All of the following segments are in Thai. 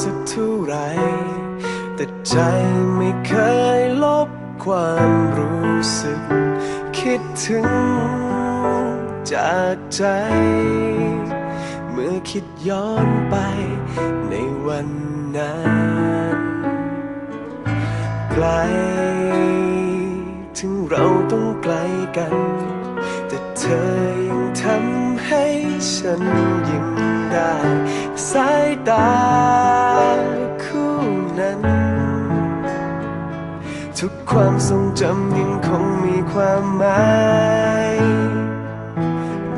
สักเท่าไร แต่ใจไม่เคยลบความรู้สึก คิดถึงจากใจ เมื่อคิดย้อนไปในวันนั้นไกล ถึงเราต้องไกลกัน แต่เธอยังทำให้ฉันยิ้ม ได้ สายตาคู่นั้น ทุกความทรงจำยังคงมีความหมาย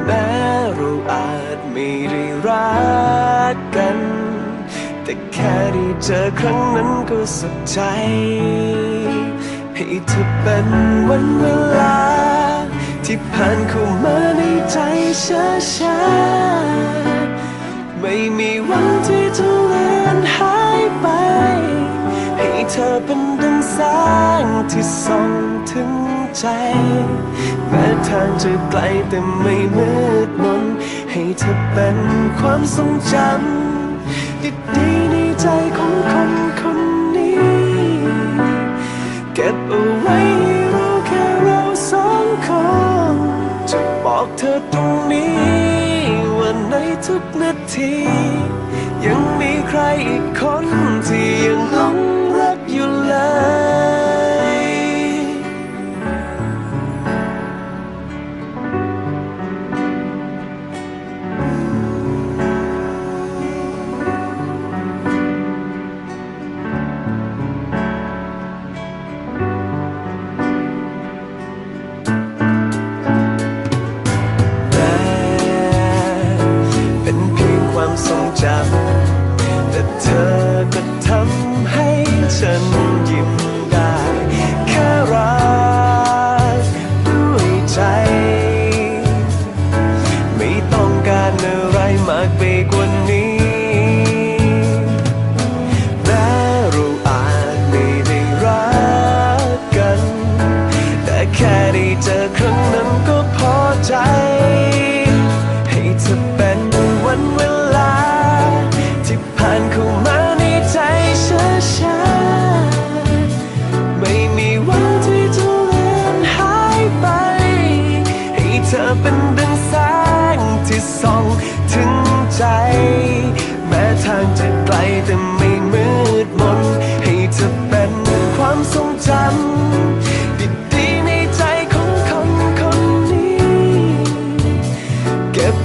แม้เราอาจไม่ได้รักกัน แต่แค่ได้เจอครั้งนั้นก็สุขใจ ให้เธอเป็นวันเวลา ที่ผ่านเข้ามาในใจช้าๆ ม่มีวันที่จะเลือนหายไป ให้เธอเป็นดังแสงที่ส่องถึงใจแม้ทางจะไกลแต่ไม่มืดมน ให้เธอเป็นความทรงจำดีๆในใจของคนคนนี้ เก็บเอา ทุกนาที ยังมีใครอีกคน ค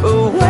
เ